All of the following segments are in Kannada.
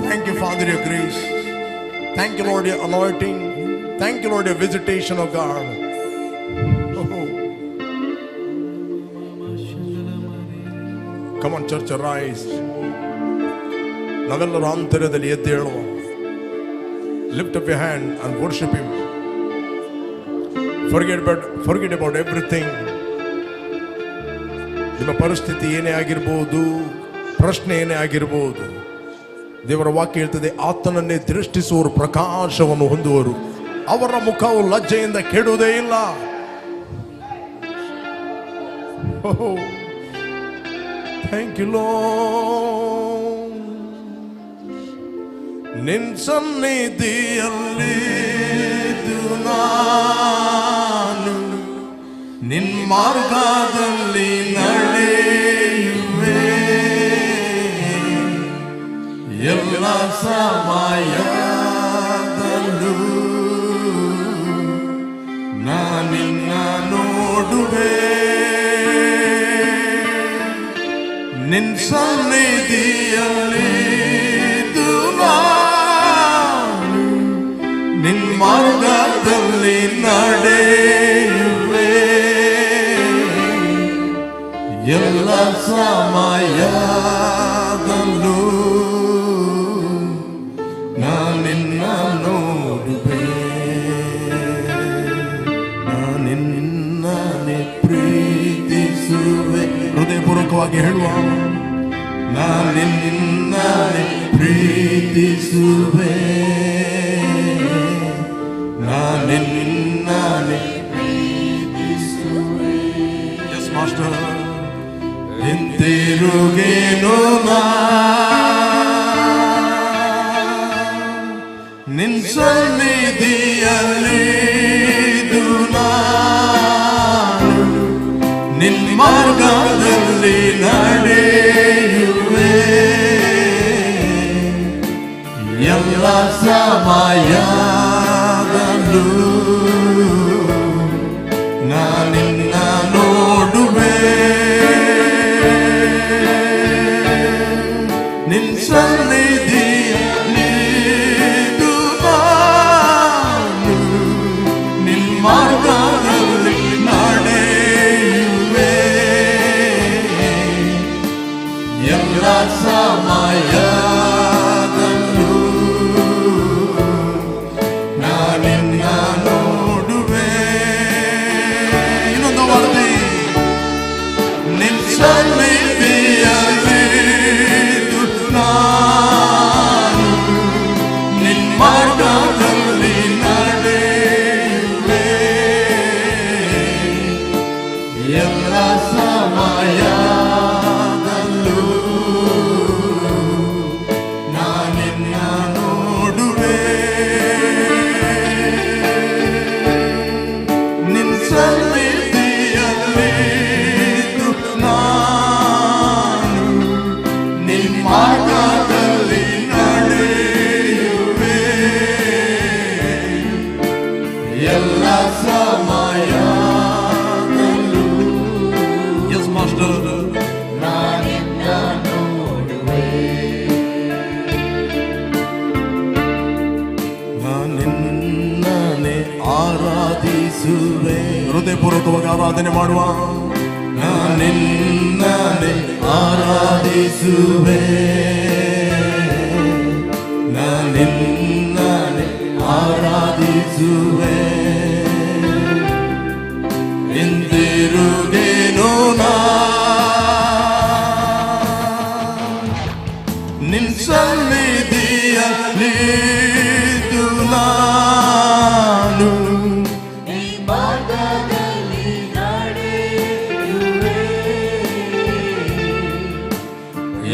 Thank you, Father, your grace. Thank you, Lord, your anointing. Thank you, Lord, your visitation, of God. Oh. Come on, church, arise. ನಾವೆಲ್ಲರೂ ಆಂತರ್ಯದಲ್ಲಿ ಎದ್ದು ಹೇಳುವ lift up your hand and worship him forget about forget about everything ನಿಮ್ಮ ಪರಿಸ್ಥಿತಿ ಏನೇ ಆಗಿರ್ಬೋದು ಪ್ರಶ್ನೆ ಏನೇ ಆಗಿರ್ಬೋದು ದೇವರ ವಾಕ್ಯ ಹೇಳ್ತದೆ, ಆತನನ್ನೇ ದೃಷ್ಟಿಸುವರು, ಪ್ರಕಾಶವನ್ನು ಹೊಂದುವರು. ಅವರ ಮುಖವು ಲಜ್ಜೆಯಿಂದ ಕೆಡುವುದೇ ಇಲ್ಲ. ಥ್ಯಾಂಕ್ ಯು ಲೋ ನಿನ್ ಸನ್ನಿಧಿಯಲ್ಲಿ ನಾನು, ನಿನ್ ಮಾರ್ಗದಲ್ಲಿ ನಡೆಯುವೆ ಸಮಯದಲ್ಲೂ ನಾನಿನ್ನ ನೋಡುವೆ ನಿನ್ ಸನ್ನಿಧಿಯಲ್ಲಿ ನಾನು ನಿನ್ ಮಾರ್ಗದಲ್ಲಿ ನಡೆಯುವೆ ಎಲ್ಲ ಸಮಯದಲ್ಲೂ ಹೃದಯಪೂರ್ವಕವಾಗಿ ಹೇಳುವ ನಾನಿನ್ನನೆ ಪ್ರೀತಿಸುವೆ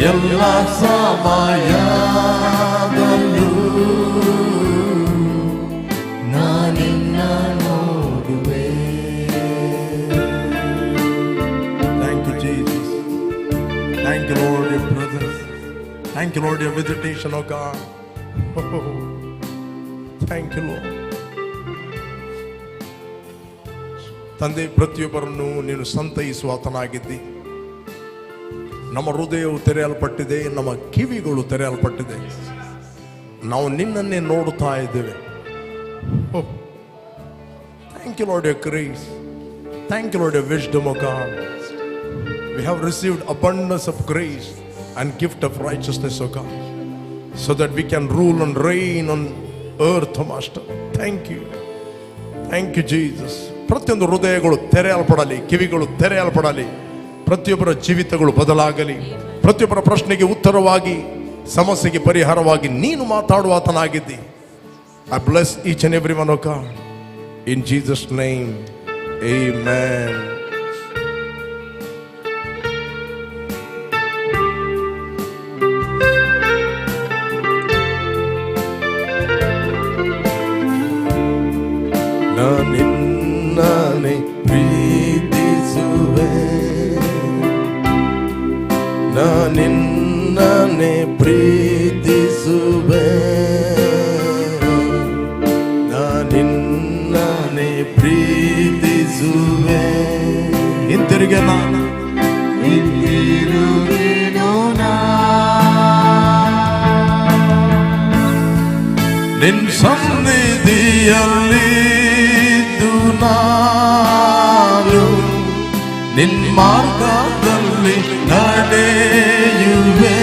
ಎಲ್ಲ ಸಮಯದಲ್ಲೂ ನಾನಿನ್ನ ನೋಡುವೆ thank you Jesus thank you Lord your presence thank you Lord your visitation oh God thank you Lord ತಂದೆ ಪ್ರತಿಯೊಬ್ಬರನ್ನು ನೀನು ಸಂತೈಸುವ ಆತನಾಗಿದ್ದಿ ನಮ್ಮ ಹೃದಯವು ತೆರೆಯಲ್ಪಟ್ಟಿದೆ, ನಮ್ಮ ಕಿವಿಗಳು ತೆರೆಯಲ್ಪಟ್ಟಿದೆ. ನಾವು ನಿನ್ನನ್ನೇ ನೋಡುತ್ತಾ ಇದ್ದೇವೆ. Thank you Lord a grace thank you Lord a wish God we have received abundance of grace and gift of righteousness oh God so that we can rule on reign on earth master thank you thank you Jesus ಪ್ರತಿಯೊಂದು ಹೃದಯಗಳು ತೆರೆಯಲ್ಪಡಲಿ, ಕಿವಿಗಳು ತೆರೆಯಲ್ಪಡಲಿ. ಪ್ರತಿಯೊಬ್ಬರ ಜೀವಿತಗಳು ಬದಲಾಗಲಿ, ಪ್ರತಿಯೊಬ್ಬರ ಪ್ರಶ್ನೆಗೆ ಉತ್ತರವಾಗಿ, ಸಮಸ್ಯೆಗೆ ಪರಿಹಾರವಾಗಿ ನೀನು ಮಾತಾಡುವ ಆತನಾಗಿದ್ದಿ. I bless each and every one in Jesus name amen ಹಿಂತಿರುಗಿ ನಾನು ಹಿಂದಿರುಗಿನು ನಾ ನಿನ್ ಸನ್ನಿಧಿಯಲ್ಲಿ ನಾನು ನಿನ್ ಮಾರ್ಗದಲ್ಲಿ ನಡೆಯುವೆ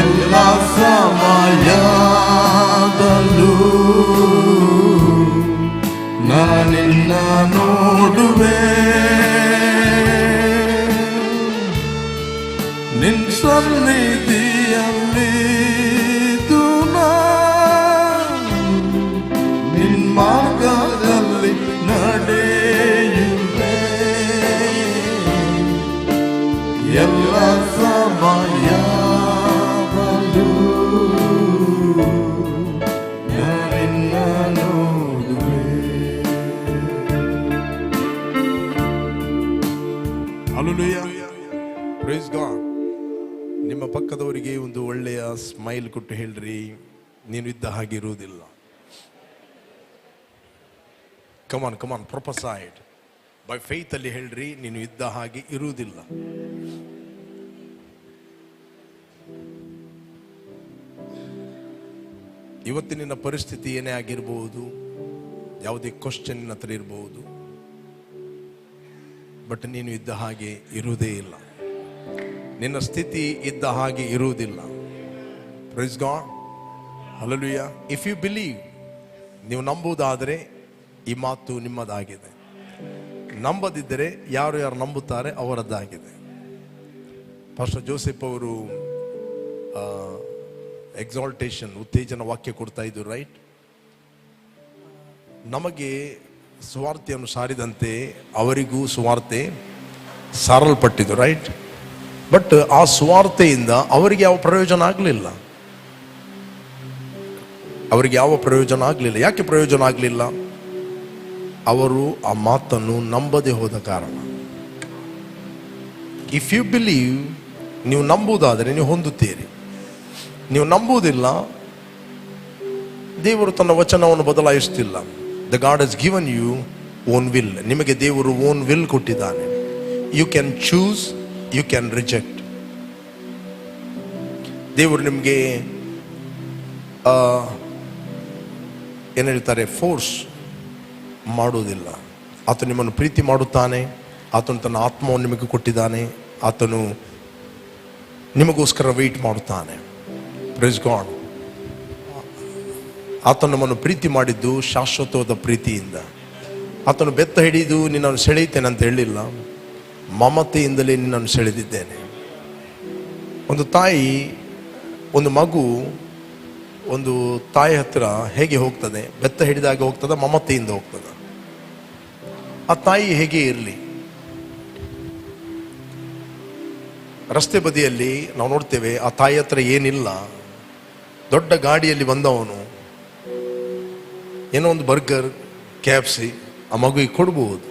ಎಲ್ಲ ಸಮಯದಲ್ಲೂ ನಾನಿನ್ನ ನೋಡುವೆ ನಿನ್ ಸನ್ನಿಧಿಯಲ್ಲಿ ನಿನ್ ನೀನು ಇದ್ದ ಹಾಗೆ ಇರುವುದಿಲ್ಲ. Come on come on prophesied by faith ಅಲ್ಲಿ ಹೇಳ್ರಿ, ನೀನು ಇದ್ದ ಹಾಗೆ ಇರುವುದಿಲ್ಲ. ಇವತ್ತಿನ ಪರಿಸ್ಥಿತಿ ಏನೇ ಆಗಿರಬಹುದು ಯಾವುದೇ ಕ್ವಶನ್ ಹತ್ರ ಇರಬಹುದು ಬಟ್ ನೀನು ಇದ್ದ ಹಾಗೆ ಇರುವುದೇ ಇಲ್ಲ. ನಿನ್ನ ಸ್ಥಿತಿ ಇದ್ದ ಹಾಗೆ ಇರುವುದಿಲ್ಲ. Praise God hallelujah if you believe ನೀವು ನಂಬುವುದಾದರೆ ಈ ಮಾತು ನಿಮ್ಮದಾಗಿದೆ. ನಂಬದಿದ್ದರೆ ಯಾರು ಯಾರು ನಂಬುತ್ತಾರೆ ಅವರದ್ದಾಗಿದೆ. ಪಾಸ್ಟರ್ ಜೋಸೆಫ್ ಅವರು ಎಕ್ಸಾಲ್ಟೇಷನ್ ಉತ್ತೇಜನ ವಾಕ್ಯ ಕೊಡ್ತಾ ಇದ್ದರು ರೈಟ್ ನಮಗೆ ಸುವಾರ್ತೆಯನ್ನು ಸಾರಿದಂತೆ ಅವರಿಗೂ ಸ್ವಾರ್ಥೆ ಸಾರಲ್ಪಟ್ಟಿದ್ದು ರೈಟ್ ಬಟ್ ಆ ಸುವಾರ್ತೆಯಿಂದ ಅವರಿಗೆ ಯಾವ ಪ್ರಯೋಜನ ಆಗಲಿಲ್ಲ. ಅವರಿಗೆ ಯಾವ ಪ್ರಯೋಜನ ಆಗಲಿಲ್ಲ. ಯಾಕೆ ಪ್ರಯೋಜನ ಆಗಲಿಲ್ಲ? ಅವರು ಆ ಮಾತನ್ನು ನಂಬದೆ ಹೋದ ಕಾರಣ. ಇಫ್ ಯು ಬಿಲೀವ್ ನೀವು ನಂಬುವುದಾದರೆ ನೀವು ಹೊಂದುತ್ತೀರಿ. ನೀವು ನಂಬುವುದಿಲ್ಲ, ದೇವರು ತನ್ನ ವಚನವನ್ನು ಬದಲಾಯಿಸುತ್ತಿಲ್ಲ. The God has given you own will ನಿಮಗೆ ದೇವರು ಓನ್ ವಿಲ್ ಕೊಟ್ಟಿದ್ದಾನೆ. You can choose you can reject ದೇವರು ನಿಮಗೆ ಏನು ಹೇಳ್ತಾರೆ? ಫೋರ್ಸ್ ಮಾಡುವುದಿಲ್ಲ. ಆತ ನಿಮ್ಮನ್ನು ಪ್ರೀತಿ ಮಾಡುತ್ತಾನೆ, ಆತನು ತನ್ನ ಆತ್ಮವನ್ನು ನಿಮಗೆ ಕೊಟ್ಟಿದ್ದಾನೆ, ಆತನು ನಿಮಗೋಸ್ಕರ ವೆಯ್ಟ್ ಮಾಡುತ್ತಾನೆ. ಪ್ರೈಸ್ ಗಾಡ್ ಆತನು ನಮ್ಮನ್ನು ಪ್ರೀತಿ ಮಾಡಿದ್ದು ಶಾಶ್ವತವಾದ ಪ್ರೀತಿಯಿಂದ. ಆತನು ಬೆತ್ತ ಹಿಡಿದು ನಿನ್ನನ್ನು ಸೆಳೆಯುತ್ತೇನೆ ಅಂತ ಹೇಳಿಲ್ಲ. ಮಮತೆಯಿಂದಲೇ ನಿನ್ನನ್ನು ಸೆಳೆದಿದ್ದೇನೆ. ಒಂದು ತಾಯಿ, ಒಂದು ಮಗು ಒಂದು ತಾಯಿ ಹತ್ತಿರ ಹೇಗೆ ಹೋಗ್ತದೆ, ಬೆತ್ತ ಹಿಡಿದಾಗ ಹೋಗ್ತದ, ಮಮತೆಯಿಂದ ಹೋಗ್ತದ? ಆ ತಾಯಿ ಹೇಗೆ ಇರಲಿ? ರಸ್ತೆ ಬದಿಯಲ್ಲಿ ನಾವು ನೋಡ್ತೇವೆ, ಆ ತಾಯಿ ಹತ್ರ ಏನಿಲ್ಲ. ದೊಡ್ಡ ಗಾಡಿಯಲ್ಲಿ ಬಂದವನು, ಏನೋ ಒಂದು ಬರ್ಗರ್ ಕ್ಯಾಪ್ಸಿ ಆ ಮಗುವಿಗೆ ಕೊಡ್ಬೋದು.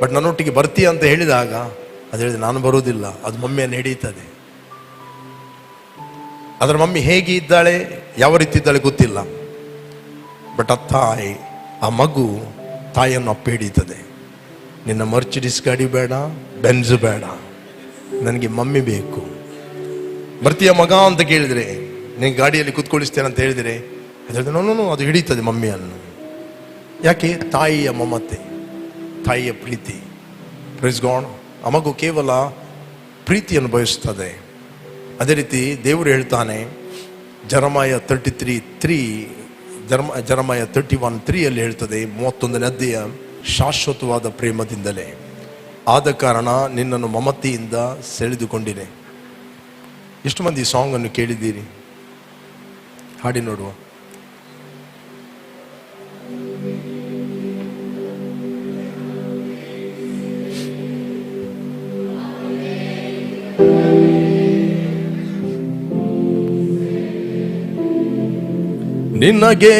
ಬಟ್ ನನ್ನೊಟ್ಟಿಗೆ ಬರ್ತೀಯ ಅಂತ ಹೇಳಿದಾಗ, ಅದು ಹೇಳಿದೆ, ನಾನು ಬರುವುದಿಲ್ಲ, ಅದು ಮಮ್ಮಿಯನ್ನು ಹಿಡಿಯುತ್ತದೆ. ಅದರ ಮಮ್ಮಿ ಹೇಗೆ ಇದ್ದಾಳೆ, ಯಾವ ರೀತಿ ಇದ್ದಾಳೆ ಗೊತ್ತಿಲ್ಲ. ಬಟ್ ಆ ತಾಯಿ, ಆ ಮಗು ತಾಯಿಯನ್ನು ಅಪ್ಪ ನಿನ್ನ ಮರ್ಚಿಡಿಸ್ ಗಾಡಿ ಬೇಡ ಬೆನ್ಸ್ ಬೇಡ. ನನಗೆ ಮಮ್ಮಿ ಬೇಕು. ಬರ್ತೀಯ ಮಗ ಅಂತ ಕೇಳಿದರೆ, ನೀನು ಗಾಡಿಯಲ್ಲಿ ಕುತ್ಕೊಳಿಸ್ತೇನೆ ಅಂತ ಹೇಳಿದರೆ ಅದ್ರ ನೋನು ಅದು ಹಿಡಿತದೆ ಮಮ್ಮಿಯನ್ನು. ಯಾಕೆ? ತಾಯಿಯ ಮಮತೆ, ತಾಯಿಯ ಪ್ರೀತಿ. ಪ್ರಿಸ್ಗೋಣ ಆ ಮಗು ಕೇವಲ ಪ್ರೀತಿಯನ್ನು ಬಯಸ್ತದೆ. ಅದೇ ರೀತಿ ದೇವರು ಹೇಳ್ತಾನೆ, ಜರಮಾಯ ತರ್ಟಿ ತ್ರೀ ತ್ರೀ ಜರ್ಮ, ಜರಮಾಯ ತರ್ಟಿ ಒನ್ ತ್ರೀಯಲ್ಲಿ ಹೇಳ್ತದೆ, ಮೂವತ್ತೊಂದನೇ ಅಧ್ಯಾಯ, ಶಾಶ್ವತವಾದ ಪ್ರೇಮದಿಂದಲೇ. ಆದ ಕಾರಣ ನಿನ್ನನ್ನು ಮಮತೆಯಿಂದ ಸೆಳೆದುಕೊಂಡಿದೆ. ಎಷ್ಟು ಮಂದಿ ಸಾಂಗನ್ನು ಕೇಳಿದ್ದೀರಿ? ಹಾಡಿ ನೋಡುವ. ನಿನಗೆ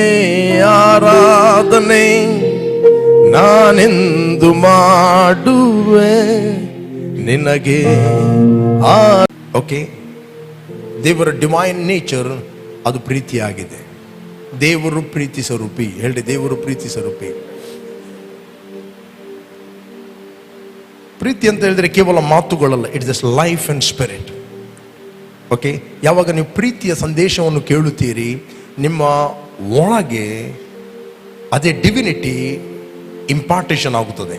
ಆರಾಧನೆ ನಾನೆಂದು ಮಾಡುವೆ? ನಿನಗೆ ಆ ಓಕೆ ದೇವರ ಡಿವೈನ್ ನೇಚರ್ ಅದು ಪ್ರೀತಿಯಾಗಿದೆ. ದೇವರು ಪ್ರೀತಿ ಸ್ವರೂಪಿ. ಹೇಳಿ ದೇವರು ಪ್ರೀತಿ ಸ್ವರೂಪಿ. ಪ್ರೀತಿ ಅಂತ ಹೇಳಿದ್ರೆ ಕೇವಲ ಮಾತುಗಳಲ್ಲ it just life and spirit okay ಯಾವಾಗ ನೀವು ಪ್ರೀತಿಯ ಸಂದೇಶವನ್ನು ಕೇಳುತ್ತೀರಿ ನಿಮ್ಮ ಒಳಗೆ ಅದೇ ಡಿವಿನಿಟಿ ಇಂಪಾರ್ಟೇಷನ್ ಆಗುತ್ತದೆ,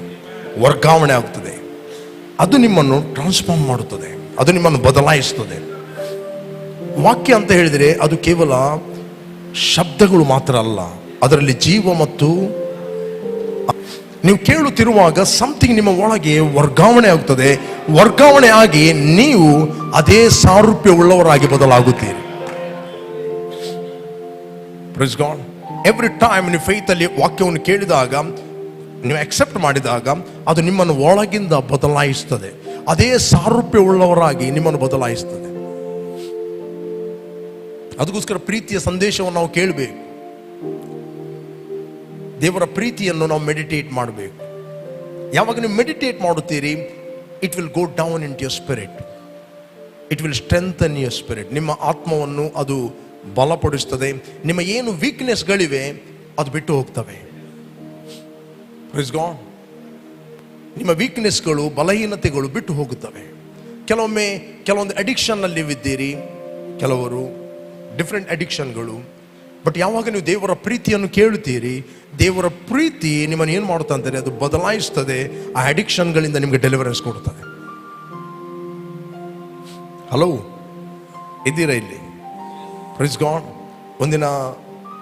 ವರ್ಗಾವಣೆ ಆಗುತ್ತದೆ. ಅದು ನಿಮ್ಮನ್ನು ಟ್ರಾನ್ಸ್ಫಾರ್ಮ್ ಮಾಡುತ್ತದೆ, ಅದು ನಿಮ್ಮನ್ನು ಬದಲಾಯಿಸುತ್ತದೆ. ವಾಕ್ಯ ಅಂತ ಹೇಳಿದರೆ ಅದು ಕೇವಲ ಶಬ್ದಗಳು ಮಾತ್ರ ಅಲ್ಲ, ಅದರಲ್ಲಿ ಜೀವ ಮತ್ತು ನೀವು ಕೇಳುತ್ತಿರುವಾಗ ಸಮಥಿಂಗ್ ನಿಮ್ಮ ಒಳಗೆ ವರ್ಗಾವಣೆ ಆಗುತ್ತದೆ. ವರ್ಗಾವಣೆ ಆಗಿ ನೀವು ಅದೇ ಸಾರೂಪ್ಯ ಉಳ್ಳವರಾಗಿ ಬದಲಾಗುತ್ತೀರಿ. ಪ್ರೈಸ್ ಗಾಡ್ ಎವ್ರಿ ಟೈಮ್ ನೀವು ಫೈತ್ ಅಲ್ಲಿ ವಾಕ್ಯವನ್ನು ಕೇಳಿದಾಗ, ನೀವು ಅಕ್ಸೆಪ್ಟ್ ಮಾಡಿದಾಗ, ಅದು ನಿಮ್ಮನ್ನು ಒಳಗಿಂದ ಬದಲಾಯಿಸ್ತದೆ. ಅದೇ ಸಾರೂಪ್ಯ ಉಳ್ಳವರಾಗಿ ನಿಮ್ಮನ್ನು ಬದಲಾಯಿಸ್ತದೆ. ಅದಕ್ಕೋಸ್ಕರ ಪ್ರೀತಿಯ ಸಂದೇಶವನ್ನು ನಾವು ಕೇಳಬೇಕು. ದೇವರ ಪ್ರೀತಿಯನ್ನು ನಾವು ಮೆಡಿಟೇಟ್ ಮಾಡಬೇಕು. ಯಾವಾಗ ನೀವು ಮೆಡಿಟೇಟ್ ಮಾಡುತ್ತೀರಿ it will go down in your spirit it will strengthen your spirit ನಿಮ್ಮ ಆತ್ಮವನ್ನು ಅದು ಬಲಪಡಿಸ್ತದೆ. ನಿಮ್ಮ ಏನು ವೀಕ್ನೆಸ್ಗಳಿವೆ ಅದು ಬಿಟ್ಟು ಹೋಗ್ತವೆ. God. ನಿಮ್ಮ ವೀಕ್ನೆಸ್ಗಳು ಬಲಹೀನತೆಗಳು ಬಿಟ್ಟು ಹೋಗುತ್ತವೆ. ಕೆಲವೊಮ್ಮೆ ಕೆಲವೊಂದು ಅಡಿಕ್ಷನ್ನಲ್ಲಿ ಇದ್ದೀರಿ, ಕೆಲವರು ಡಿಫ್ರೆಂಟ್ ಅಡಿಕ್ಷನ್ಗಳು ಬಟ್ ಯಾವಾಗ ನೀವು ದೇವರ ಪ್ರೀತಿಯನ್ನು ಕೇಳುತ್ತೀರಿ, ದೇವರ ಪ್ರೀತಿ ನಿಮ್ಮನ್ನು ಏನು ಮಾಡುತ್ತೆ ಅಂತಾರೆ ಅದು ಬದಲಾಯಿಸ್ತದೆ. ಆ ಅಡಿಕ್ಷನ್ಗಳಿಂದ ನಿಮಗೆ ಡೆಲಿವರೆನ್ಸ್ ಕೊಡುತ್ತದೆ. ಹಲೋ ಇದ್ದೀರಾ ಇಲ್ಲಿ? ಪ್ರಿಸ್ ಗಾಡ್ ಒಂದಿನ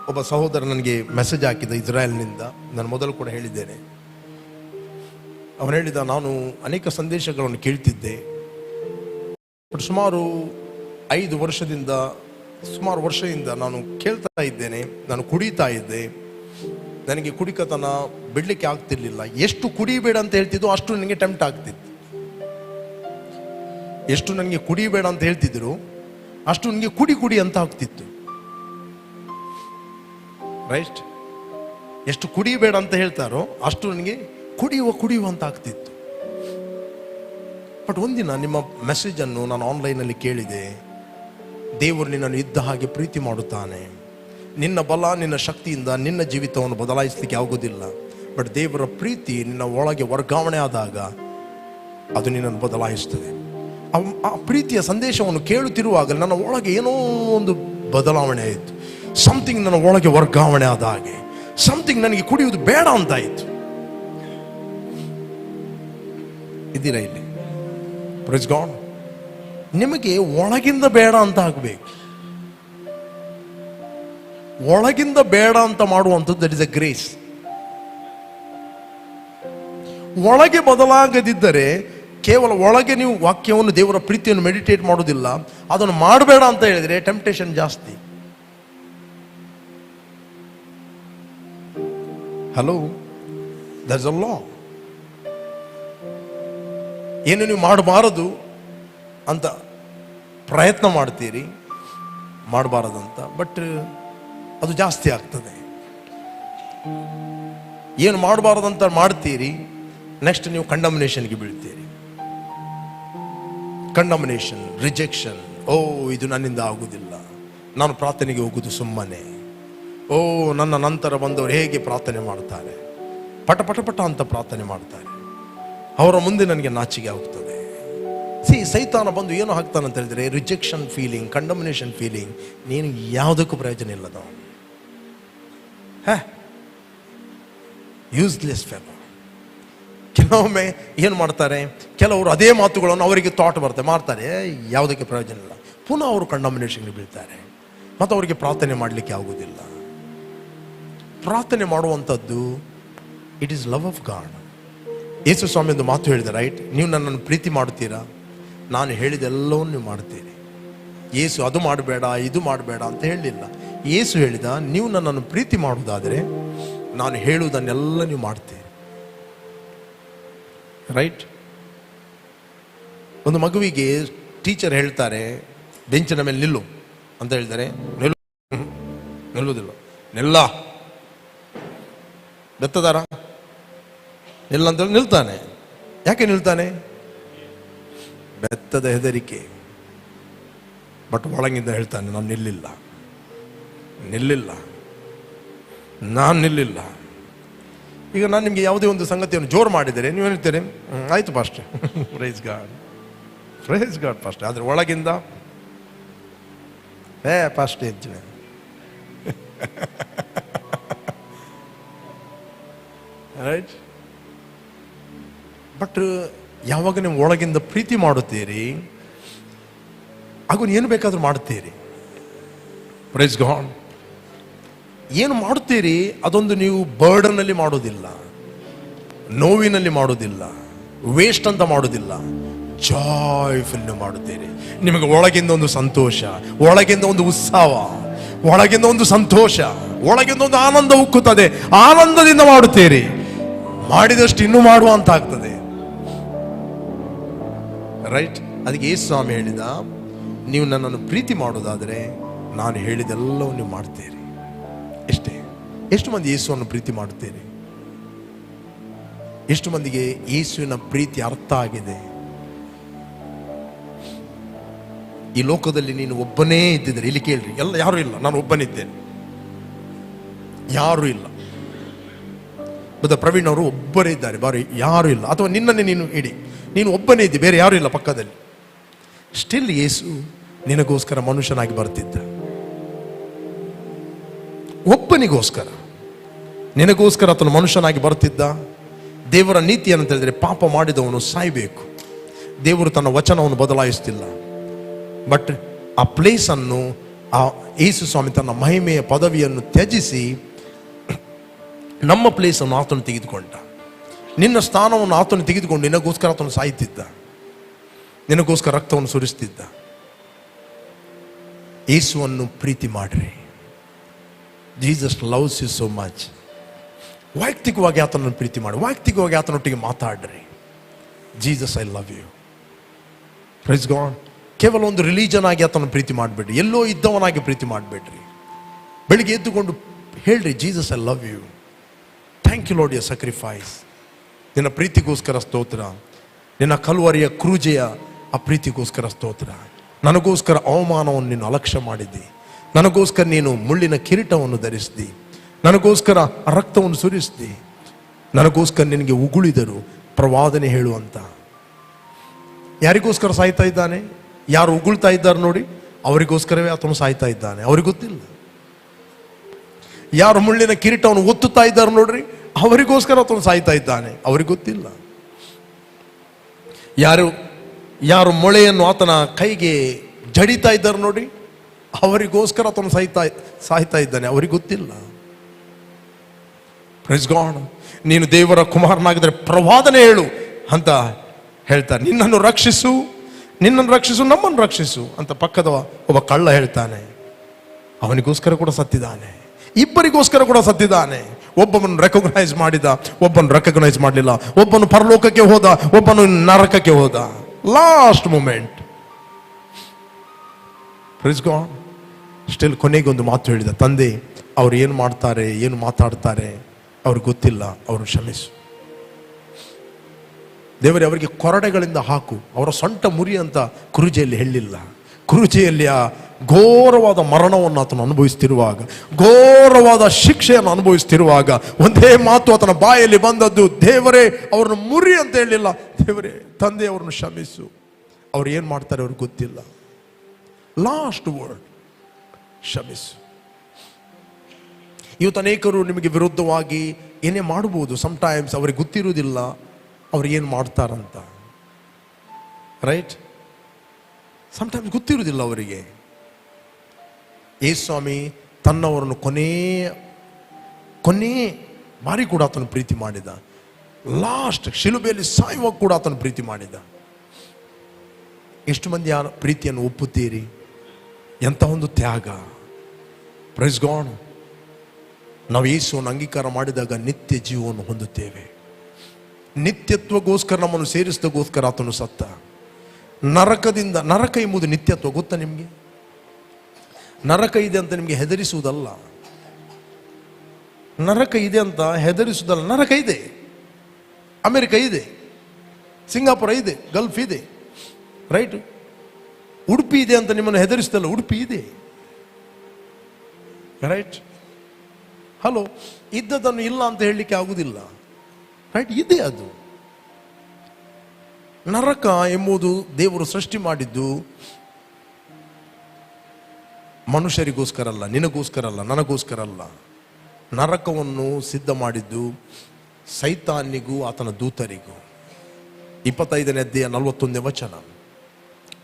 ಒಬ್ಬ ಸಹೋದರ ನನಗೆ ಮೆಸೇಜ್ ಹಾಕಿದ ಇಸ್ರಾಯೇಲ್ನಿಂದ. ನಾನು ಮೊದಲು ಕೂಡ ಹೇಳಿದ್ದೇನೆ. ಅವನು ಹೇಳಿದ, ನಾನು ಅನೇಕ ಸಂದೇಶಗಳನ್ನು ಕೇಳ್ತಿದ್ದೆ. ಸುಮಾರು ಐದು ವರ್ಷದಿಂದ, ಸುಮಾರು ವರ್ಷದಿಂದ ನಾನು ಕೇಳ್ತಾ ಇದ್ದೇನೆ. ನಾನು ಕುಡಿತಾ ಇದ್ದೆ. ನನಗೆ ಕುಡಿಕತನ ಬಿಡ್ಲಿಕ್ಕೆ ಆಗ್ತಿರ್ಲಿಲ್ಲ. ಎಷ್ಟು ಕುಡಿಬೇಡ ಅಂತ ಹೇಳ್ತಿದ್ದು ಅಷ್ಟು ನನಗೆ ಟೆಂಪ್ಟ್ ಆಗ್ತಿತ್ತು. ಎಷ್ಟು ನನಗೆ ಕುಡಿಬೇಡ ಅಂತ ಹೇಳ್ತಿದ್ರು ಅಷ್ಟು ನನಗೆ ಕುಡಿ ಕುಡಿ ಅಂತ ಆಗ್ತಿತ್ತು. ರೈಟ್? ಎಷ್ಟು ಕುಡಿಬೇಡ ಅಂತ ಹೇಳ್ತಾರೋ ಅಷ್ಟು ನನಗೆ ಕುಡಿಯುವ ಕುಡಿಯುವ ಅಂತ ಆಗ್ತಿತ್ತು. ಬಟ್ ಒಂದಿನ ನಿಮ್ಮ ಮೆಸೇಜನ್ನು ನಾನು ಆನ್ಲೈನಲ್ಲಿ ಕೇಳಿದೆ. ದೇವರು ನಿನ್ನನ್ನು ಇದ್ದ ಹಾಗೆ ಪ್ರೀತಿ ಮಾಡುತ್ತಾನೆ. ನಿನ್ನ ಬಲ, ನಿನ್ನ ಶಕ್ತಿಯಿಂದ ನಿನ್ನ ಜೀವಿತವನ್ನು ಬದಲಾಯಿಸಲಿಕ್ಕೆ ಆಗೋದಿಲ್ಲ. ಬಟ್ ದೇವರ ಪ್ರೀತಿ ನಿನ್ನ ಒಳಗೆ ವರ್ಗಾವಣೆ ಆದಾಗ ಅದು ನಿನ್ನನ್ನು ಬದಲಾಯಿಸ್ತದೆ. ಆ- ಪ್ರೀತಿಯ ಸಂದೇಶವನ್ನು ಕೇಳುತ್ತಿರುವಾಗ ನನ್ನ ಒಳಗೆ ಏನೋ ಒಂದು ಬದಲಾವಣೆ ಆಯಿತು. ಸಮಥಿಂಗ್ ನನ್ನ ಒಳಗೆ ವರ್ಗಾವಣೆ ಆದ ಹಾಗೆ. ಸಮಥಿಂಗ್ ನನಗೆ ಕುಡಿಯುವುದು ಬೇಡ ಅಂತಾಯಿತು ಇದ್ದೀರಾ ಇಲ್ಲಿ? ಪ್ರೈಸ್ ಗಾಡ್ ನಿಮಗೆ ಒಳಗಿಂದ ಬೇಡ ಅಂತ ಆಗಬೇಕು. ಒಳಗಿಂದ ಬೇಡ ಅಂತ ಮಾಡುವಂಥದ್ದು ದಟ್ ಇಸ್ ಅ ಗ್ರೇಸ್ ಒಳಗೆ ಬದಲಾಗದಿದ್ದರೆ ಕೇವಲ ಒಳಗೆ ನೀವು ವಾಕ್ಯವನ್ನು ದೇವರ ಪ್ರೀತಿಯನ್ನು ಮೆಡಿಟೇಟ್ ಮಾಡೋದಿಲ್ಲ ಅದನ್ನು ಮಾಡಬೇಡ ಅಂತ ಹೇಳಿದ್ರೆ ಟೆಂಪ್ಟೇಷನ್ ಜಾಸ್ತಿ. ಹಲೋ ದರ್ಸ್ ಅ ಲಾ ಏನು ನೀವು ಮಾಡಬಾರದು ಅಂತ ಪ್ರಯತ್ನ ಮಾಡ್ತೀರಿ, ಮಾಡಬಾರದಂತ ಬಟ್ ಅದು ಜಾಸ್ತಿ ಆಗ್ತದೆ. ಏನು ಅಂತ ಮಾಡ್ತೀರಿ ನೆಕ್ಸ್ಟ್ ನೀವು ಕಂಡಮಿನೇಷನ್ಗೆ ಬೀಳ್ತೀರಿ. ಕಂಡಮಿನೇಷನ್ ರಿಜೆಕ್ಷನ್ ಓ ಇದು ನನ್ನಿಂದ ಆಗುವುದಿಲ್ಲ. ನಾನು ಪ್ರಾರ್ಥನೆಗೆ ಹೋಗುವುದು ಸುಮ್ಮನೆ. ಓ, ನನ್ನ ನಂತರ ಬಂದವರು ಹೇಗೆ ಪ್ರಾರ್ಥನೆ ಮಾಡ್ತಾರೆ? ಪಟ ಪಟ ಪಟ ಅಂತ ಪ್ರಾರ್ಥನೆ ಮಾಡ್ತಾರೆ. ಅವರ ಮುಂದೆ ನನಗೆ ನಾಚಿಕೆ ಆಗ್ತದೆ. ಸಿ ಸೈತಾನ ಬಂದು ಏನು ಹಾಕ್ತಾನೆ ಅಂತ ಹೇಳಿದ್ರೆ ರಿಜೆಕ್ಷನ್ ಫೀಲಿಂಗ್ ಕಂಡಮಿನೇಷನ್ ಫೀಲಿಂಗ್ ನೀನು ಯಾವುದಕ್ಕೂ ಪ್ರಯೋಜನ ಇಲ್ಲದ ಯೂಸ್ಲೆಸ್ ಫೆಲೋ ಕೆಲವೊಮ್ಮೆ ಏನು ಮಾಡ್ತಾರೆ, ಕೆಲವರು ಅದೇ ಮಾತುಗಳನ್ನು ಅವರಿಗೆ ಥಾಟ್ ಬರುತ್ತೆ. ಮಾಡ್ತಾರೆ ಯಾವುದಕ್ಕೆ ಪ್ರಯೋಜನ ಇಲ್ಲ. ಪುನಃ ಅವರು ಕಂಡಮಿನೇಷನ್ಗೆ ಬೀಳ್ತಾರೆ. ಮತ್ತು ಅವರಿಗೆ ಪ್ರಾರ್ಥನೆ ಮಾಡಲಿಕ್ಕೆ ಆಗುವುದಿಲ್ಲ. ಪ್ರಾರ್ಥನೆ ಮಾಡುವಂಥದ್ದು it is love of God Yesu ಸ್ವಾಮಿ ಒಂದು ಮಾತು ಹೇಳಿದೆ, ರೈಟ್, ನೀವು ನನ್ನನ್ನು ಪ್ರೀತಿ ಮಾಡ್ತೀರಾ ನಾನು ಹೇಳಿದೆಲ್ಲವನ್ನು ನೀವು ಮಾಡ್ತೀರಿ ಏಸು ಅದು ಮಾಡಬೇಡ, ಇದು ಮಾಡಬೇಡ ಅಂತ ಹೇಳಲಿಲ್ಲ ಏಸು ಹೇಳಿದ, ನೀವು ನನ್ನನ್ನು ಪ್ರೀತಿ ಮಾಡುವುದಾದರೆ, ನಾನು ಹೇಳುವುದನ್ನೆಲ್ಲ ನೀವು ಮಾಡ್ತೀರಿ. ರೈಟ್ ಒಂದು ಮಗುವಿಗೆ ಟೀಚರ್ ಹೇಳ್ತಾರೆ, ಬೆಂಚಿನ ಮೇಲೆ ನಿಲ್ಲು ಅಂತ ಹೇಳ್ತಾರೆ. ನಿಲ್ಲು. ನಿಲ್ಲುವುದಿಲ್ಲ. ನಿಲ್ಲ. ಬೆತ್ತದಾರ? ನಿಲ್ಲ ಅಂತ ನಿಲ್ತಾನೆ. ಯಾಕೆ ನಿಲ್ತಾನೆ? ಬೆತ್ತದ ಹೆದರಿಕೆ. ಬಟ್ ಒಳಗಿಂದ ಹೇಳ್ತಾನೆ, ನಾನು ನಿಲ್ಲಿಲ್ಲ. ನಿಲ್ಲಿಲ್ಲ. ನಾನು ನಿಲ್ಲಿಲ್ಲ. ಈಗ ನಾನು ನಿಮಗೆ ಯಾವುದೇ ಒಂದು ಸಂಗತಿಯನ್ನು ಜೋರು ಮಾಡಿದರೆ ನೀವು ಹೇಳ್ತೀರಿ ಆಯಿತು fast praise God praise God first ಆದರೆ ಒಳಗಿಂದ ಏ ಫಸ್ಟ್ ಹೆಚ್ಚಿನ ರೈಟ್ ಬಟ್ ಯಾವಾಗ ನೀವು ಒಳಗಿಂದ ಪ್ರೀತಿ ಮಾಡುತ್ತೀರಿ ಹಾಗೂ ಏನು ಬೇಕಾದರೂ ಮಾಡುತ್ತೀರಿ. ಪ್ರೈಸ್ ಗಾಡ್ ಏನು ಮಾಡುತ್ತೀರಿ? ಅದೊಂದು ನೀವು ಬರ್ಡನ್ನಲ್ಲಿ ಮಾಡೋದಿಲ್ಲ ನೋವಿನಲ್ಲಿ ಮಾಡೋದಿಲ್ಲ ವೇಸ್ಟ್ ಅಂತ ಮಾಡೋದಿಲ್ಲ ಜಾಯ್ಫುಲ್ ಮಾಡುತ್ತೀರಿ. ನಿಮಗೆ ಒಳಗಿಂದ ಒಂದು ಸಂತೋಷ, ಒಳಗಿಂದ ಒಂದು ಉತ್ಸಾಹ, ಒಳಗಿಂದ ಒಂದು ಸಂತೋಷ, ಒಳಗಿಂದ ಒಂದು ಆನಂದ ಉಕ್ಕುತ್ತದೆ. ಆನಂದದಿಂದ ಮಾಡುತ್ತೀರಿ. ಮಾಡಿದಷ್ಟು ಇನ್ನೂ ಮಾಡುವಂತ ಆಗ್ತದೆ. ರೈಟ್ ಅದಕ್ಕೆ ಏ ಸ್ವಾಮಿ ಹೇಳಿದ, ನೀವು ನನ್ನನ್ನು ಪ್ರೀತಿ ಮಾಡೋದಾದರೆ ನಾನು ಹೇಳಿದೆಲ್ಲವೂ ನೀವು ಮಾಡ್ತೀರಿ. ಎಷ್ಟೇ. ಎಷ್ಟು ಮಂದಿ ಯೇಸುವನ್ನು ಪ್ರೀತಿ ಮಾಡುತ್ತೇನೆ ಎಷ್ಟು ಮಂದಿಗೆ ಯೇಸುವಿನ ಪ್ರೀತಿ ಅರ್ಥ ಆಗಿದೆ? ಈ ಲೋಕದಲ್ಲಿ ನೀನು ಒಬ್ಬನೇ ಇದ್ದಿದ್ರೆ ಇಲ್ಲಿ ಕೇಳ್ರಿ. ಎಲ್ಲ ಯಾರು ಇಲ್ಲ. ನಾನು ಒಬ್ಬನಿದ್ದೇನೆ ಯಾರು ಇಲ್ಲ. ಬುದ್ಧ ಪ್ರವೀಣ್ ಅವರು ಒಬ್ಬರೇ ಇದ್ದಾರೆ. ಬಾರಿ ಯಾರು ಇಲ್ಲ. ಅಥವಾ ನಿನ್ನನ್ನೇ ನೀನು ಇಡಿ. ನೀನು ಒಬ್ಬನೇ ಇದ್ದಿ. ಬೇರೆ ಯಾರು ಇಲ್ಲ ಪಕ್ಕದಲ್ಲಿ. ಸ್ಟಿಲ್ ಯೇಸು ನಿನಗೋಸ್ಕರ ಮನುಷ್ಯನಾಗಿ ಬರ್ತಿದ್ದ. ಒಬ್ಬನಿಗೋಸ್ಕರ. ನಿನಗೋಸ್ಕರ ಆತನು ಮನುಷ್ಯನಾಗಿ ಬರ್ತಿದ್ದ ದೇವರ ನೀತಿ ಅಂತ ಹೇಳಿದ್ರೆ ಪಾಪ ಮಾಡಿದವನು ಸಾಯಬೇಕು. ದೇವರು ತನ್ನ ವಚನವನ್ನು ಬದಲಾಯಿಸ್ತಿಲ್ಲ ಬಟ್ ಆ ಪ್ಲೇಸನ್ನು ಆ ಯೇಸು ಸ್ವಾಮಿ ತನ್ನ ಮಹಿಮೆಯ ಪದವಿಯನ್ನು ತ್ಯಜಿಸಿ ನಮ್ಮ ಪ್ಲೇಸನ್ನು ಆತನು ತೆಗೆದುಕೊಂಡ. ನಿನ್ನ ಸ್ಥಾನವನ್ನು ಆತನು ತೆಗೆದುಕೊಂಡು ನಿನಗೋಸ್ಕರ ಆತನು ಸಾಯ್ತಿದ್ದ. ನಿನಗೋಸ್ಕರ ರಕ್ತವನ್ನು ಸುರಿಸ್ತಿದ್ದ. ಯೇಸುವನ್ನು ಪ್ರೀತಿ ಮಾಡ್ರಿ. Jesus loves you so much ವೈಯಕ್ತಿಕವಾಗಿ ಆತನನ್ನು ಪ್ರೀತಿ ಮಾಡಿ. ವೈಯಕ್ತಿಕವಾಗಿ ಆತನೊಟ್ಟಿಗೆ ಮಾತಾಡ್ರಿ. Jesus I love you praise God ಕೇವಲ ಒಂದು ರಿಲೀಜನ್ ಆಗಿ ಆತನ ಪ್ರೀತಿ ಮಾಡಬೇಡ್ರಿ. ಎಲ್ಲೋ ಇದ್ದವನಾಗಿ ಪ್ರೀತಿ ಮಾಡಬೇಡ್ರಿ. ಬೆಳಿಗ್ಗೆ ಎದ್ದುಕೊಂಡು ಹೇಳ್ರಿ Jesus I love you thank you Lord your sacrifice ನಿನ್ನ ಪ್ರೀತಿಗೋಸ್ಕರ ಸ್ತೋತ್ರ. ನಿನ್ನ ಕಲ್ವರಿಯ ಕ್ರೂಜೆಯ ಆ ಪ್ರೀತಿಗೋಸ್ಕರ ಸ್ತೋತ್ರ. ನನಗೋಸ್ಕರ ಅವಮಾನವನ್ನು ನೀನು ಅಲಕ್ಷ್ಯ ಮಾಡಿದ್ದಿ. ನನಗೋಸ್ಕರ ನೀನು ಮುಳ್ಳಿನ ಕಿರೀಟವನ್ನು ಧರಿಸಿದಿ. ನನಗೋಸ್ಕರ ರಕ್ತವನ್ನು ಸುರಿಸಿದಿ. ನನಗೋಸ್ಕರ ನಿನಗೆ ಉಗುಳಿದರು ಪ್ರವಾದನೆ ಹೇಳುವಂತ. ಯಾರಿಗೋಸ್ಕರ ಸಾಯ್ತಾ ಇದ್ದಾನೆ? ಯಾರು ಉಗುಳ್ತಾ ಇದ್ದಾರೆ ನೋಡಿ, ಅವರಿಗೋಸ್ಕರವೇ ಆತನು ಸಾಯ್ತಾ ಇದ್ದಾನೆ. ಅವ್ರಿಗೆ ಗೊತ್ತಿಲ್ಲ. ಯಾರು ಮುಳ್ಳಿನ ಕಿರೀಟವನ್ನು ಒತ್ತುತ್ತಾ ಇದ್ದಾರೆ ನೋಡ್ರಿ, ಅವರಿಗೋಸ್ಕರ ಆತನು ಸಾಯ್ತಾ ಇದ್ದಾನೆ. ಅವ್ರಿಗೆ ಗೊತ್ತಿಲ್ಲ. ಯಾರು ಯಾರು ಮೊಳೆಯನ್ನು ಆತನ ಕೈಗೆ ಜಡಿತಾ ಇದ್ದಾರೆ ನೋಡಿ ಅವರಿಗೋಸ್ಕರ ಅವನು ಸಾಯ್ತಾ ಸಾಯ್ತಾ ಇದ್ದಾನೆ. ಅವ್ರಿಗೆ ಗೊತ್ತಿಲ್ಲ. ಪ್ರೈಸ್ ಗಾಡ್ ನೀನು ದೇವರ ಕುಮಾರನಾಗಿದ್ರೆ ಪ್ರವಾದನೆ ಹೇಳು ಅಂತ ಹೇಳ್ತಾನೆ. ನಿನ್ನನ್ನು ರಕ್ಷಿಸು ನಿನ್ನನ್ನು ರಕ್ಷಿಸು, ನಮ್ಮನ್ನು ರಕ್ಷಿಸು ಅಂತ ಪಕ್ಕದ ಒಬ್ಬ ಕಳ್ಳ ಹೇಳ್ತಾನೆ. ಅವನಿಗೋಸ್ಕರ ಕೂಡ ಸತ್ತಿದ್ದಾನೆ. ಇಬ್ಬರಿಗೋಸ್ಕರ ಕೂಡ ಸತ್ತಿದ್ದಾನೆ. ಒಬ್ಬವನ್ನು ರೆಕಗ್ನೈಸ್ ಮಾಡಿದ, ಒಬ್ಬನು ರೆಕಗ್ನೈಸ್ ಮಾಡಲಿಲ್ಲ. ಒಬ್ಬನು ಪರಲೋಕಕ್ಕೆ ಹೋದ, ಒಬ್ಬನು ನರಕಕ್ಕೆ ಹೋದ. Last moment praise God still ಕೊನೆಗೆ ಒಂದು ಮಾತು ಹೇಳಿದ, ತಂದೆ, ಅವ್ರು ಏನು ಮಾಡ್ತಾರೆ, ಏನು ಮಾತಾಡ್ತಾರೆ, ಅವ್ರಿಗೆ ಗೊತ್ತಿಲ್ಲ, ಅವರು ಕ್ಷಮಿಸು. ದೇವರೇ, ಅವರಿಗೆ ಕೊರಡೆಗಳಿಂದ ಹಾಕು, ಅವರ ಸೊಂಟ ಮುರಿ ಅಂತ ಕುರುಜೆಯಲ್ಲಿ ಹೇಳಿಲ್ಲ. ಕುರುಜೆಯಲ್ಲಿ ಆ ಘೋರವಾದ ಮರಣವನ್ನು ಆತನು ಅನುಭವಿಸ್ತಿರುವಾಗ, ಘೋರವಾದ ಶಿಕ್ಷೆಯನ್ನು ಅನುಭವಿಸ್ತಿರುವಾಗ, ಒಂದೇ ಮಾತು ಆತನ ಬಾಯಲ್ಲಿ ಬಂದದ್ದು, ದೇವರೇ, ಅವರನ್ನು ಮುರಿ ಅಂತ ಹೇಳಿಲ್ಲ. ದೇವರೇ, ತಂದೆ, ಅವರನ್ನು ಕ್ಷಮಿಸು. ಅವ್ರು ಏನು ಮಾಡ್ತಾರೆ, ಅವ್ರಿಗೆ ಗೊತ್ತಿಲ್ಲ. ಲಾಸ್ಟ್ ವರ್ಡ್ ಕ್ಷಮಿಸು. ಇವತ್ತು ಅನೇಕರು ನಿಮಗೆ ವಿರುದ್ಧವಾಗಿ ಏನೇ ಮಾಡ್ಬೋದು ಸಮಟೈಮ್ಸ್ ಅವ್ರಿಗೆ ಗೊತ್ತಿರುವುದಿಲ್ಲ, ಅವ್ರು ಏನು ಮಾಡ್ತಾರಂತ. ರೈಟ್ ಸಮಟೈಮ್ಸ್ ಗೊತ್ತಿರುವುದಿಲ್ಲ ಅವರಿಗೆ. ಸ್ವಾಮಿ ತನ್ನವರನ್ನು ಕೊನೇ ಕೊನೇ ಬಾರಿ ಕೂಡ ಆತನು ಪ್ರೀತಿ ಮಾಡಿದ. ಲಾಸ್ಟ್ ಶಿಲುಬೆಯಲ್ಲಿ ಸಾಯುವಾಗ ಕೂಡ ಆತನು ಪ್ರೀತಿ ಮಾಡಿದ. ಎಷ್ಟು ಮಂದಿ ಪ್ರೀತಿಯನ್ನು ಒಪ್ಪುತ್ತೀರಿ? ಎಂಥ ಒಂದು ತ್ಯಾಗ. ಪ್ರೈಸ್ ಗಾಡ್ ನಾವು ಯೇಸುವನ್ನು ಅಂಗೀಕಾರ ಮಾಡಿದಾಗ ನಿತ್ಯ ಜೀವವನ್ನು ಹೊಂದುತ್ತೇವೆ. ನಿತ್ಯತ್ವಗೋಸ್ಕರ ನಮ್ಮನ್ನು ಸೇರಿಸಿದಗೋಸ್ಕರ ಆತನು ಸತ್ತ. ನರಕದಿಂದ, ನರಕ ಎಂಬುದು ನಿತ್ಯತ್ವ ಗೊತ್ತಾ ನಿಮಗೆ? ನರಕ ಇದೆ ಅಂತ ನಿಮಗೆ ಹೆದರಿಸುವುದಲ್ಲ. ನರಕ ಇದೆ ಅಂತ ಹೆದರಿಸುವುದಲ್ಲ. ನರಕ ಇದೆ. ಅಮೆರಿಕ ಇದೆ. ಸಿಂಗಾಪುರ ಇದೆ. ಗಲ್ಫ್ ಇದೆ. ರೈಟ್ ಉಡುಪಿ ಇದೆ ಅಂತ ನಿಮ್ಮನ್ನು ಹೆದರಿಸುದಲ್ಲ ಉಡುಪಿ ಇದೆ. ರೈಟ್ ಹಲೋ ಇದ್ದದನ್ನು ಇಲ್ಲ ಅಂತ ಹೇಳಲಿಕ್ಕೆ ಆಗುವುದಿಲ್ಲ ರೈಟ್ ಇದೆ ಅದು. ನರಕ ಎಂಬುದು ದೇವರು ಸೃಷ್ಟಿ ಮಾಡಿದ್ದು ಮನುಷ್ಯರಿಗೋಸ್ಕರ ಅಲ್ಲ, ನಿನಗೋಸ್ಕರ ಅಲ್ಲ, ನನಗೋಸ್ಕರ ಅಲ್ಲ. ನರಕವನ್ನು ಸಿದ್ಧ ಮಾಡಿದ್ದು ಸೈತಾನಿಗೂ, ಆತನ ದೂತರಿಗೂ. ಇಪ್ಪತ್ತೈದನೇ ಅಧ್ಯಾಯ ನಲವತ್ತೊಂದನೇ ವಚನ.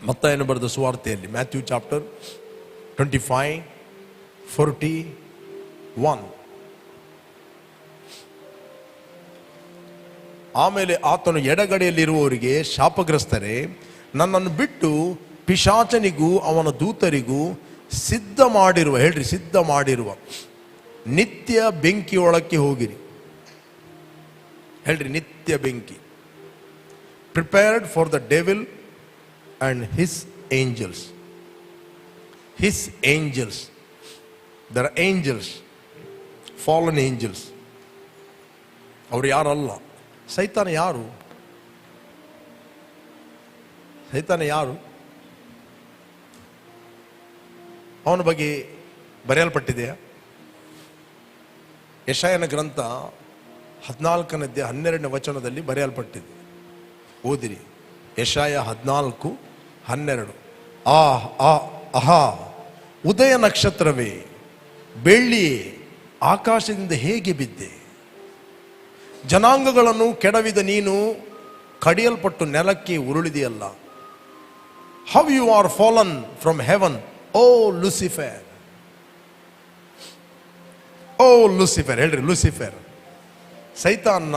ಮತ್ತಾಯನ ಬರೆದ ಸುವಾರ್ತೆಯಲ್ಲಿ Matthew chapter twenty five forty one ಆಮೇಲೆ ಆತನು ಎಡಗಡೆಯಲ್ಲಿರುವವರಿಗೆ ಶಾಪಗ್ರಸ್ತರೇ, ನನ್ನನ್ನು ಬಿಟ್ಟು ಪಿಶಾಚನಿಗೂ ಅವನ ದೂತರಿಗೂ ಸಿದ್ಧ ಮಾಡಿರುವ, ಹೇಳ್ರಿ, ಸಿದ್ಧ ಮಾಡಿರುವ, ನಿತ್ಯ ಬೆಂಕಿಯೊಳಕ್ಕೆ ಹೋಗಿರಿ. ಹೇಳ್ರಿ, ನಿತ್ಯ ಬೆಂಕಿ. Prepared for the devil and his angels his angels their angels fallen angels ಅವರು ಯಾರಲ್ಲ? ಸೈತಾನ ಯಾರು? ಸೈತಾನ ಯಾರು? ಅವನ ಬಗ್ಗೆ ಬರೆಯಲ್ಪಟ್ಟಿದೆಯಾ? ಯಶಾಯನ ಗ್ರಂಥ ಹದಿನಾಲ್ಕನೇ ಹನ್ನೆರಡನೇ ವಚನದಲ್ಲಿ ಬರೆಯಲ್ಪಟ್ಟಿದೆ. ಓದಿರಿ. ಯಶಾಯ ಹದಿನಾಲ್ಕು ಹನ್ನೆರಡು. ಆ ಆ ಅಹಾ ಉದಯ ನಕ್ಷತ್ರವೇ. ಬೆಳ್ಳಿಯೇ ಆಕಾಶದಿಂದ ಹೇಗೆ ಬಿದ್ದೆ? ಜನಾಂಗಗಳನ್ನು ಕೆಡವಿದ ನೀನು ಕಡಿಯಲ್ಪಟ್ಟು ನೆಲಕ್ಕೆ ಉರುಳಿದೆಯಲ್ಲ. How you are fallen from heaven oh Lucifer oh Lucifer ಹೇಳ್ರಿ ಲುಸಿಫರ್ ಸೈತಾನ್ನ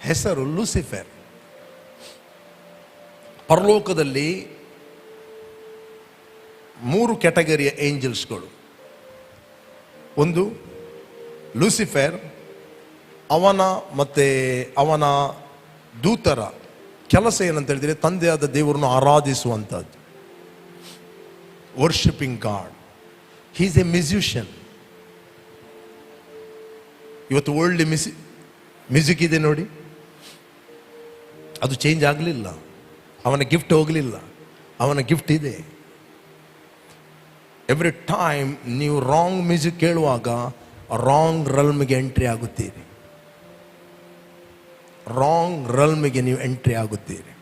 ಹೆಸರು ಲುಸಿಫರ್ ಪರಲೋಕದಲ್ಲಿ ಮೂರು ಕ್ಯಾಟಗರಿಯ ಏಂಜಲ್ಸ್ಗಳು. ಒಂದು ಲೂಸಿಫರ್, ಅವನ ಮತ್ತೆ ಅವನ ದೂತರ ಕೆಲಸ ಏನಂತ ಹೇಳಿದರೆ ತಂದೆಯಾದ ದೇವರನ್ನು ಆರಾಧಿಸುವಂಥದ್ದು. Worshipping God he's a musician ಇವತ್ತು ಒಳ್ಳೆ ಮ್ಯೂಸಿ ಮ್ಯೂಸಿಕ್ ಇದೆ ನೋಡಿ. ಅದು ಚೇಂಜ್ ಆಗಲಿಲ್ಲ. ಅವನ ಗಿಫ್ಟ್ ಹೋಗಲಿಲ್ಲ. ಅವನ ಗಿಫ್ಟ್ ಇದೆ. ಎವ್ರಿ ಟೈಮ್ ನೀವು ರಾಂಗ್ ಮ್ಯೂಸಿಕ್ ಕೇಳುವಾಗ ರಾಂಗ್ ರಲ್ಮ್ಗೆ ಎಂಟ್ರಿ ಆಗುತ್ತೀರಿ. ರಾಂಗ್ ರಲ್ಮ್ಗೆ ನೀವು ಎಂಟ್ರಿ ಆಗುತ್ತೀರಿ.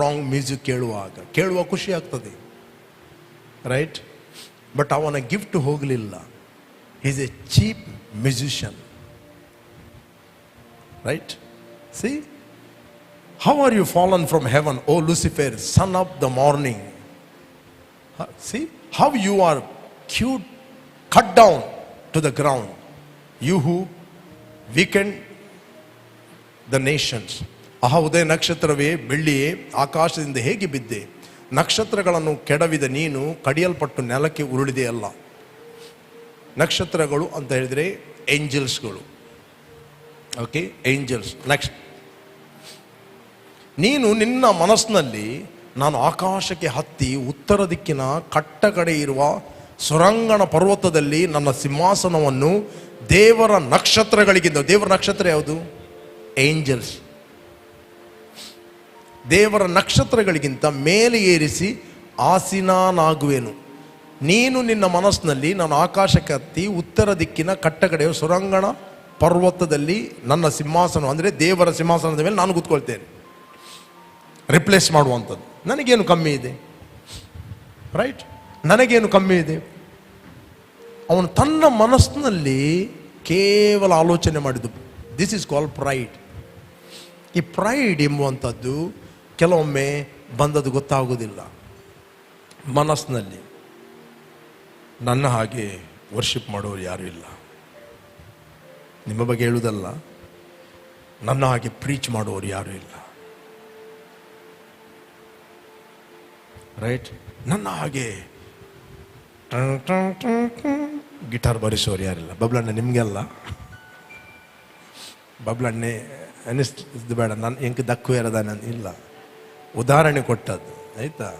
ರಾಂಗ್ ಮ್ಯೂಸಿಕ್ ಕೇಳುವಾಗ. ಕೇಳುವ ಖುಷಿ ಆಗ್ತದೆ. ರೈಟ್ ಬಟ್ ಅವನ ಗಿಫ್ಟ್ ಹೋಗಲಿಲ್ಲ. Is a cheap musician right see how are you fallen from heaven O Lucifer son of the morning see how you are cute, cut down to the ground you who weaken the nations ah ಉದಯ ನಕ್ಷತ್ರವೇ ಬೆಳ್ಳಿಯೇ ಆಕಾಶದಿಂದ ಹೇಗೆ ಬಿದ್ದೆ? ನಕ್ಷತ್ರಗಳನ್ನು ಕೆಡವಿದ ನೀನು ಕಡಿಯಲ್ಪಟ್ಟು ನೆಲಕ್ಕೆ ಉರುಳಿದೆಯಲ್ಲ. ನಕ್ಷತ್ರಗಳು ಅಂತ ಹೇಳಿದರೆ ಏಂಜಲ್ಸ್ಗಳು. Okay angels. ನೆಕ್ಸ್ಟ್ ನೀನು ನಿನ್ನ ಮನಸ್ಸಿನಲ್ಲಿ ನಾನು ಆಕಾಶಕ್ಕೆ ಹತ್ತಿ ಉತ್ತರ ದಿಕ್ಕಿನ ಕಟ್ಟ ಕಡೆ ಇರುವ ಸುರಂಗಣ ಪರ್ವತದಲ್ಲಿ ನನ್ನ ಸಿಂಹಾಸನವನ್ನು ದೇವರ ನಕ್ಷತ್ರಗಳಿಗಿಂತ, ದೇವರ ನಕ್ಷತ್ರ ಯಾವುದು? ಏಂಜಲ್ಸ್ ದೇವರ ನಕ್ಷತ್ರಗಳಿಗಿಂತ ಮೇಲೆ ಏರಿಸಿ ಆಸೀನಾನಾಗುವೆನು. ನೀನು ನಿನ್ನ ಮನಸ್ಸಿನಲ್ಲಿ ನಾನು ಆಕಾಶಕ್ಕೆ ಹತ್ತಿ ಉತ್ತರ ದಿಕ್ಕಿನ ಕಟ್ಟಕಡೆಯ ಸುರಂಗಣ ಪರ್ವತದಲ್ಲಿ ನನ್ನ ಸಿಂಹಾಸನ, ಅಂದರೆ ದೇವರ ಸಿಂಹಾಸನದ ಮೇಲೆ ನಾನು ಕೂತ್ಕೊಳ್ತೇನೆ. ರಿಪ್ಲೇಸ್ ಮಾಡುವಂಥದ್ದು. ನನಗೇನು ಕಮ್ಮಿ ಇದೆ? ರೈಟ್ ನನಗೇನು ಕಮ್ಮಿ ಇದೆ? ಅವನು ತನ್ನ ಮನಸ್ಸಿನಲ್ಲಿ ಕೇವಲ ಆಲೋಚನೆ ಮಾಡಿದ್ದು. ದಿಸ್ ಇಸ್ ಕಾಲ್ ಪ್ರೈಡ್ ಈ ಪ್ರೈಡ್ ಎಂಬುವಂಥದ್ದು ಕೆಲವೊಮ್ಮೆ ಬಂದದ್ದು ಗೊತ್ತಾಗೋದಿಲ್ಲ ಮನಸ್ಸಿನಲ್ಲಿ ನನ್ನ ಹಾಗೆ ವರ್ಷಿಪ್ ಮಾಡೋರು ಯಾರೂ ಇಲ್ಲ. ನಿಮ್ಮ ಬಗ್ಗೆ ಹೇಳುವುದಲ್ಲ. ನನ್ನ ಹಾಗೆ ಪ್ರೀಚ್ ಮಾಡುವವರು ಯಾರೂ ಇಲ್ಲ. ರೈಟ್? ನನ್ನ ಹಾಗೆ. ಗಿಟಾರ್ ಬರಿಸೋರು ಯಾರಿಲ್ಲ. ಬಬ್ಲಣ್ಣ ನಿಮಗೆಲ್ಲ? ಬಬ್ಲಣ್ಣೆ ಅನಿಸ್ತಿದ್ದು ಬೇಡ. ನಾನು ಎಂಕ ದಕ್ಕು ಇರದ ನಾನು ಇಲ್ಲ. ಉದಾಹರಣೆ ಕೊಟ್ಟದ್ದು. ಆಯ್ತಾ?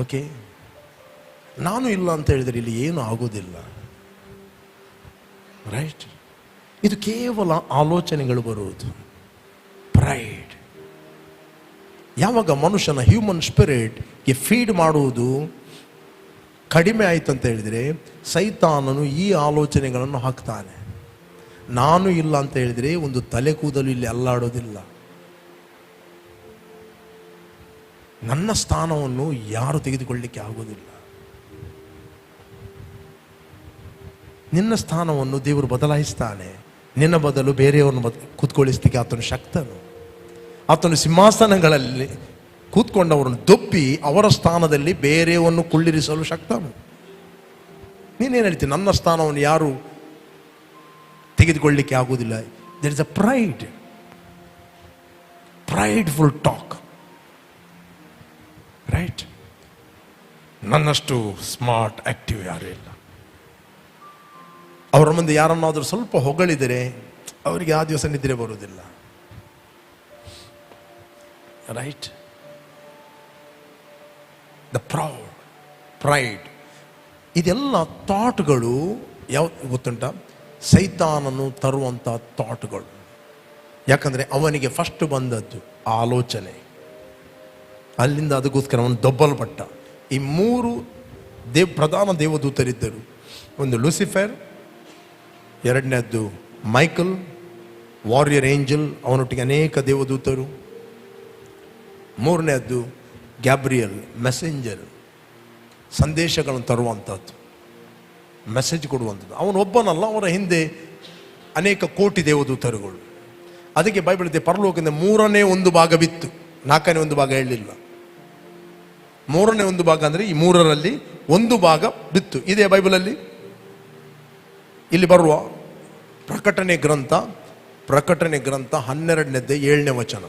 ಓಕೆ ನಾನು ಇಲ್ಲ ಅಂತ ಹೇಳಿದರೆ ಇಲ್ಲಿ ಏನು ಆಗೋದಿಲ್ಲ. ರೈಟ್? ಇದು ಕೇವಲ ಆಲೋಚನೆಗಳು ಬರುವುದು. ಪ್ರೈಡ್ ಯಾವಾಗ ಮನುಷ್ಯನ ಹ್ಯೂಮನ್ ಸ್ಪಿರಿಟ್ಗೆ ಫೀಡ್ ಮಾಡುವುದು ಕಡಿಮೆ ಆಯಿತು ಅಂತ ಹೇಳಿದರೆ ಸೈತಾನನು ಈ ಆಲೋಚನೆಗಳನ್ನು ಹಾಕ್ತಾನೆ. ನಾನು ಇಲ್ಲ ಅಂತ ಹೇಳಿದರೆ ಒಂದು ತಲೆ ಕೂದಲು ಇಲ್ಲಿ ಅಲ್ಲಾಡೋದಿಲ್ಲ. ನನ್ನ ಸ್ಥಾನವನ್ನು ಯಾರು ತೆಗೆದುಕೊಳ್ಳಿಕ್ಕೆ ಆಗೋದಿಲ್ಲ. ನಿನ್ನ ಸ್ಥಾನವನ್ನು ದೇವರು ಬದಲಾಯಿಸ್ತಾನೆ. ನಿನ್ನ ಬದಲು ಬೇರೆಯವ್ರನ್ನ ಬದ್, ಕೂತ್ಕೊಳ್ಳಿಸ್ಲಿಕ್ಕೆ ಆತನು ಶಕ್ತನು. ಆತನು ಸಿಂಹಾಸನಗಳಲ್ಲಿ ಕೂತ್ಕೊಂಡವರನ್ನು ದೊಪ್ಪಿ ಅವರ ಸ್ಥಾನದಲ್ಲಿ ಬೇರೆಯವನ್ನು ಕುಳ್ಳಿರಿಸಲು ಶಕ್ತನು. ನೀನೇನು ಹೇಳ್ತೀನಿ ನನ್ನ ಸ್ಥಾನವನ್ನು ಯಾರು ತೆಗೆದುಕೊಳ್ಳಿಕ್ಕೆ ಆಗುವುದಿಲ್ಲ. There is a pride pride full talk right ನನ್ನಷ್ಟು smart active ಯಾರೂ ಇಲ್ಲ. ಅವರ ಮುಂದೆ ಯಾರನ್ನಾದರೂ ಸ್ವಲ್ಪ ಹೊಗಳಿದರೆ, ಅವರಿಗೆ ಆ ದಿವಸ ನಿದ್ರೆ ಬರುವುದಿಲ್ಲ. ರೈಟ್ ದ ಪ್ರೌಡ್ ಪ್ರೈಡ್ ಇದೆಲ್ಲ ಥಾಟ್ಗಳು ಯಾವ, ಗೊತ್ತುಂಟ? ಸೈತಾನನು ತರುವಂಥ ಥಾಟ್ಗಳು ಯಾಕಂದರೆ ಅವನಿಗೆ ಫಸ್ಟ್ ಬಂದದ್ದು ಆಲೋಚನೆ. ಅಲ್ಲಿಂದ ಅದಕ್ಕೋಸ್ಕರ ಅವನು ದೊಬ್ಬಲ್ಪಟ್ಟ. ಈ ಮೂರು ದೇವ್, ಪ್ರಧಾನ ದೇವದೂತರಿದ್ದರು. ಒಂದು ಲೂಸಿಫರ್, ಎರಡನೇದ್ದು ಮೈಕಲ್, ವಾರಿಯರ್ ಏಂಜಲ್, ಅವನೊಟ್ಟಿಗೆ ಅನೇಕ ದೇವದೂತರು. ಮೂರನೇದ್ದು ಗ್ಯಾಬ್ರಿಯಲ್ ಮೆಸೆಂಜರ್ ಸಂದೇಶಗಳನ್ನು ತರುವಂಥದ್ದು ಮೆಸೇಜ್ ಕೊಡುವಂಥದ್ದು. ಅವನು ಒಬ್ಬನಲ್ಲ, ಅವರ ಹಿಂದೆ ಅನೇಕ ಕೋಟಿ ದೇವದೂತರುಗಳು. ಅದಕ್ಕೆ ಬೈಬಲ್ ಇದೆ, ಪರಲೋಕದಿಂದ ಮೂರನೇ ಒಂದು ಭಾಗ ಬಿತ್ತು. ನಾಲ್ಕನೇ ಒಂದು ಭಾಗ ಹೇಳಲಿಲ್ಲ ಮೂರನೇ ಒಂದು ಭಾಗ ಅಂದರೆ ಈ ಮೂರರಲ್ಲಿ ಒಂದು ಭಾಗ ಬಿತ್ತು. ಇದೆ ಬೈಬಲಲ್ಲಿ ಇಲ್ಲಿ ಬರುವ ಪ್ರಕಟಣೆ ಗ್ರಂಥ ಪ್ರಕಟಣೆ ಗ್ರಂಥ ಹನ್ನೆರಡನೇದ್ದೇ ಏಳನೇ ವಚನ.